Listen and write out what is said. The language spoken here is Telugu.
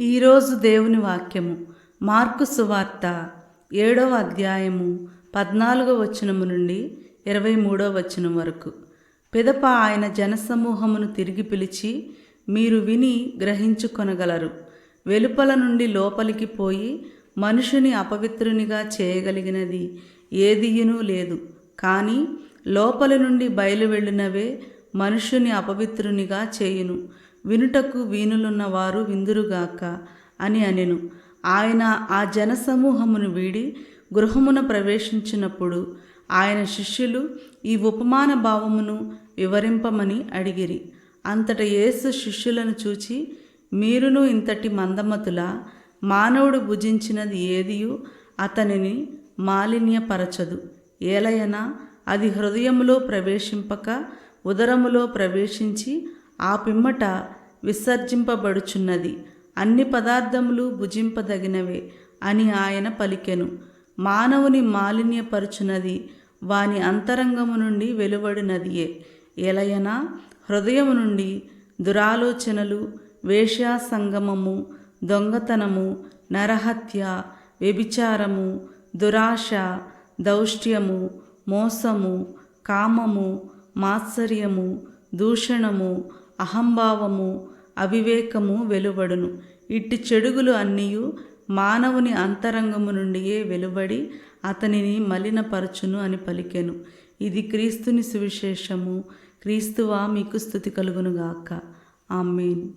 ఈరోజు దేవుని వాక్యము. మార్కు సువార్త ఏడవ అధ్యాయము పద్నాలుగో వచనము నుండి ఇరవై మూడో వచనం వరకు. పిదప ఆయన జనసమూహమును తిరిగి పిలిచి మీరు విని గ్రహించుకొనగలరు. వెలుపల నుండి లోపలికి పోయి మనుషుని అపవిత్రునిగా చేయగలిగినది ఏదియునూ లేదు. కానీ లోపలి నుండి బయలు వెళ్ళినవే మనుషుని అపవిత్రునిగా చేయును. వినుటకు వీనులున్న వారు విందురుగాక అని అనెను. ఆయన ఆ జనసమూహమును వీడి గృహమున ప్రవేశించినప్పుడు ఆయన శిష్యులు ఈ ఉపమాన భావమును వివరింపమని అడిగిరి. అంతట యేసు శిష్యులను చూచి మీరును ఇంతటి మందమతుల? మానవుడు భుజించినది ఏదియు? అతనిని మాలిన్యపరచదు. ఏలయనా అది హృదయములో ప్రవేశింపక ఉదరములో ప్రవేశించి ఆ పిమ్మట విసర్జింపబడుచున్నది. అన్ని పదార్థములు భుజింపదగినవే అని ఆయన పలికెను. మానవుని మాలిన్యపరుచున్నది వాని అంతరంగము నుండి వెలువడినదియే. ఎలయన హృదయము నుండి దురాలోచనలు వేశ్యాసంగమము దొంగతనము నరహత్య వ్యభిచారము దురాశ దౌష్ట్యము మోసము కామము మాత్సర్యము దూషణము అహంభావము అవివేకము వెలువడును. ఇట్టి చెడుగులు అన్నీయు మానవుని అంతరంగము నుండియే వెలువడి అతనిని మలినపరచును అని పలికెను. ఇది క్రీస్తుని సువిశేషము. క్రీస్తువా మీకు స్థుతి కలుగునుగాక. ఆమెన్.